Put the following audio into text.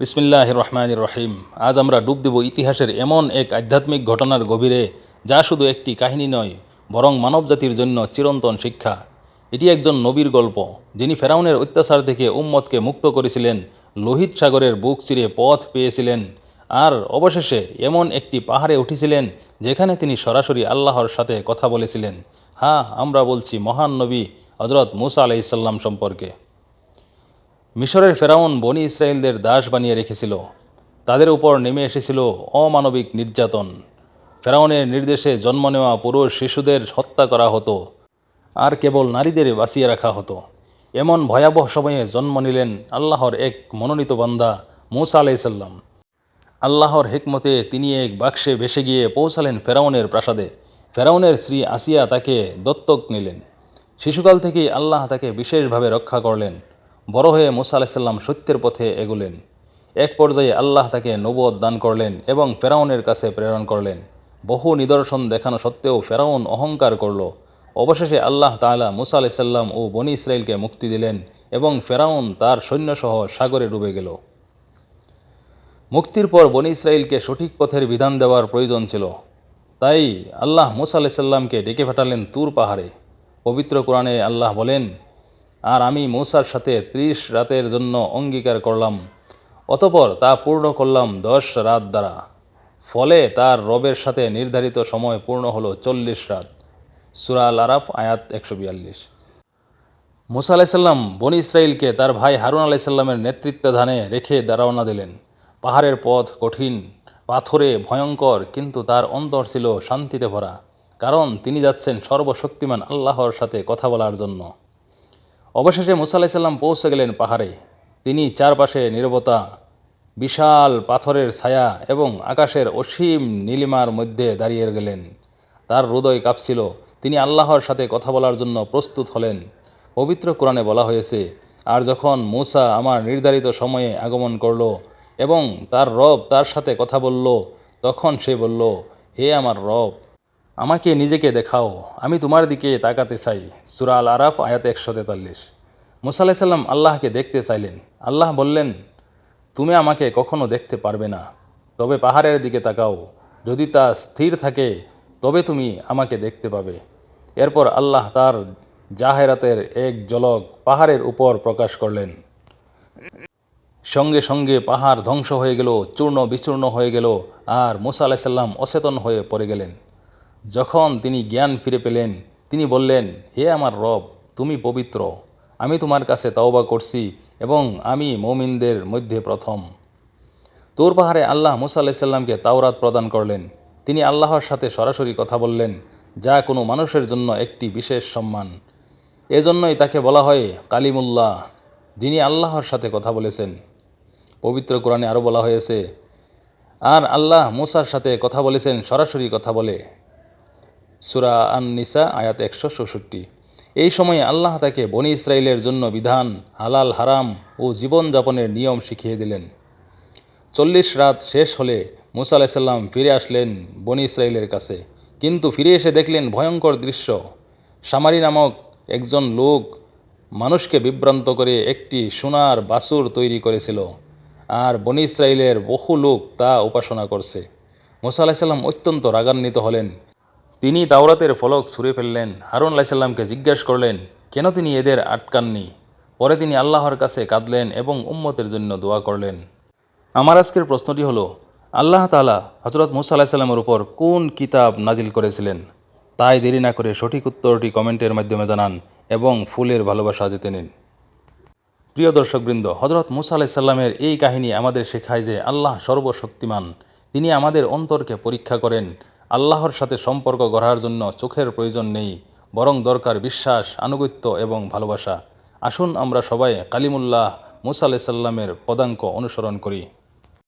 বিসমিল্লাহ রহমান রহিম আজ আমরা ডুব দেব ইতিহাসের এমন এক আধ্যাত্মিক ঘটনার গভীরে, যা শুধু একটি কাহিনী নয়, বরং মানবজাতির জন্য চিরন্তন শিক্ষা। এটি একজন নবীর গল্প, যিনি ফেরাউনের অত্যাচার থেকে উম্মতকে মুক্ত করেছিলেন, লোহিত সাগরের বুক চিরে পথ পেয়েছিলেন, আর অবশেষে এমন একটি পাহাড়ে উঠেছিলেন, যেখানে তিনি সরাসরি আল্লাহর সাথে কথা বলেছিলেন। হ্যাঁ আমরা বলছি মহান নবী হজরত মুসা আলাইসাল্লাম সম্পর্কে। মিশরের ফেরাউন বনি ইসরায়েলদের দাস বানিয়ে রেখেছিল। তাদের উপর নেমে এসেছিল অমানবিক নির্যাতন। ফেরাউনের নির্দেশে জন্ম নেওয়া পুরুষ শিশুদের হত্যা করা হতো, আর কেবল নারীদের বাঁচিয়ে রাখা হতো। এমন ভয়াবহ সময়ে জন্ম নিলেন আল্লাহর এক মনোনীত বান্দা মৌসা আলাইসাল্লাম আল্লাহর হেকমতে তিনি এক বাক্সে ভেসে গিয়ে পৌঁছালেন ফেরাউনের প্রাসাদে। ফেরাউনের স্ত্রী আসিয়া তাকে দত্তক নিলেন। শিশুকাল থেকেই আল্লাহ তাকে বিশেষভাবে রক্ষা করলেন। বড় হয়ে মুসা আলাইসাল্লাম সত্যের পথে এগুলেন। এক পর্যায়ে আল্লাহ তাকে নবদ দান করলেন এবং ফেরাউনের কাছে প্রেরণ করলেন। বহু নিদর্শন দেখানো সত্ত্বেও ফেরাউন অহংকার করল। অবশেষে আল্লাহ তালা মুসা আলাইসাল্লাম ও বনি ইসরায়েলকে মুক্তি দিলেন এবং ফেরাউন তার সৈন্যসহ সাগরে ডুবে গেল। মুক্তির পর বনি ইসরায়েলকে সঠিক পথের বিধান দেওয়ার প্রয়োজন ছিল। তাই আল্লাহ মুসা আলাইসাল্লামকে ডেকে পাঠালেন তুর পাহাড়ে। পবিত্র কোরআনে আল্লাহ বলেন আর আমি মৌসার সাথে ত্রিশ রাতের জন্য অঙ্গীকার করলাম, অতপর তা পূর্ণ করলাম দশ রাত দ্বারা। ফলে তার রবের সাথে নির্ধারিত সময় পূর্ণ হলো চল্লিশ রাত। সুরা আল আরাফ, আয়াত একশো বিয়াল্লিশ। মুসা আলাইসাল্লাম বনি ইসরায়েলকে তার ভাই হারুন আলাইসাল্লামের নেতৃত্বাধানে রেখে রওনা দিলেন, পাহাড়ের পথ কঠিন, পাথরে ভয়ঙ্কর, কিন্তু তার অন্তর ছিল শান্তিতে ভরা, কারণ তিনি যাচ্ছেন সর্বশক্তিমান আল্লাহর সাথে কথা বলার জন্য। অবশেষে মুসা আলাইসাল্লাম পৌঁছে গেলেন পাহাড়ে। তিনি চারপাশে নীরবতা, বিশাল পাথরের ছায়া এবং আকাশের অসীম নীলিমার মধ্যে দাঁড়িয়ে গেলেন। তার হৃদয় কাঁপছিল। তিনি আল্লাহর সাথে কথা বলার জন্য প্রস্তুত হলেন। পবিত্র কোরআনে বলা হয়েছে, আর যখন মূসা আমার নির্ধারিত সময়ে আগমন করল এবং তার রব তার সাথে কথা বলল, তখন সে বলল, হে আমার রব আমাকে নিজেকে দেখাও, আমি তোমার দিকে তাকাতে চাই। সুরা আল আরাফ আয়াত একশো তেতাল্লিশ। মুসা আলাইসাল্লাম আল্লাহকে দেখতে চাইলেন। আল্লাহ বললেন, তুমি আমাকে কখনো দেখতে পারবে না। তবে পাহাড়ের দিকে তাকাও। যদি তা স্থির থাকে, তবে তুমি আমাকে দেখতে পাবে। এরপর আল্লাহ তার জাহেরাতের এক জলক পাহাড়ের উপর প্রকাশ করলেন। সঙ্গে সঙ্গে পাহাড় ধ্বংস হয়ে গেল, চূর্ণ বিচূর্ণ হয়ে গেল, আর মুসা আলাইসাল্লাম অচেতন হয়ে পড়ে গেলেন। যখন তিনি জ্ঞান ফিরে পেলেন, তিনি বললেন, হে আমার রব, তুমি পবিত্র। আমি তোমার কাছে তওবা করছি এবং আমি মৌমিনদের মধ্যে প্রথম। তোর পাহাড়ে আল্লাহ মুসা তাওরাত প্রদান করলেন। তিনি আল্লাহর সাথে সরাসরি কথা বললেন, যা কোনো মানুষের জন্য একটি বিশেষ সম্মান। এজন্যই তাকে বলা হয় কালিমুল্লাহ, যিনি আল্লাহর সাথে কথা বলেছেন। পবিত্র কোরআনে আরও বলা হয়েছে, আর আল্লাহ মুসার সাথে কথা বলেছেন, সরাসরি কথা বলে। সুরা আন নিসা আয়াত একশো চৌষট্টি এই সময়ে আল্লাহ তাকে বনি ইসরায়েলের জন্য বিধান, হালাল, হারাম ও জীবনযাপনের নিয়ম শিখিয়ে দিলেন। চল্লিশ রাত শেষ হলে মুসা আলাইসাল্লাম ফিরে আসলেন বনি ইসরায়েলের কাছে। কিন্তু ফিরে এসে দেখলেন ভয়ঙ্কর দৃশ্য। সামারি নামক একজন লোক মানুষকে বিভ্রান্ত করে একটি সোনার বাসুর তৈরি করেছিল আর বনি ইসরায়েলের বহু লোক তা উপাসনা করছে। মুসা আলাহিসাল্লাম অত্যন্ত রাগান্বিত হলেন। তিনি দাওরাতের ফলক ছুঁড়ে ফেললেন। হারুন আলাইসাল্লামকে জিজ্ঞাসা করলেন, কেন তিনি এদের আটকাননি? পরে তিনি আল্লাহর কাছে কাঁদলেন এবং উম্মতের জন্য দোয়া করলেন। আমার আজকের প্রশ্নটি হলো, আল্লাহ তালা হজরত মুসা আলাহিসাল্লামের উপর কোন কিতাব নাজিল করেছিলেন? তাই দেরি না করে সঠিক উত্তরটি কমেন্টের মাধ্যমে জানান এবং ফুলের ভালোবাসা যেতে নিন। প্রিয় দর্শকবৃন্দ হজরত মুসা আলাইসাল্লামের এই কাহিনী আমাদের শেখায় যে আল্লাহ সর্বশক্তিমান। তিনি আমাদের অন্তরকে পরীক্ষা করেন আল্লাহর সাথে সম্পর্ক গড়ার জন্য চোখের প্রয়োজন নেই, বরং দরকার বিশ্বাস, আনুগত্য এবং ভালোবাসা। আসুন আমরা সবাই কালিমুল্লাহ মুসা আলাইসাল্লামের পদাঙ্ক অনুসরণ করি।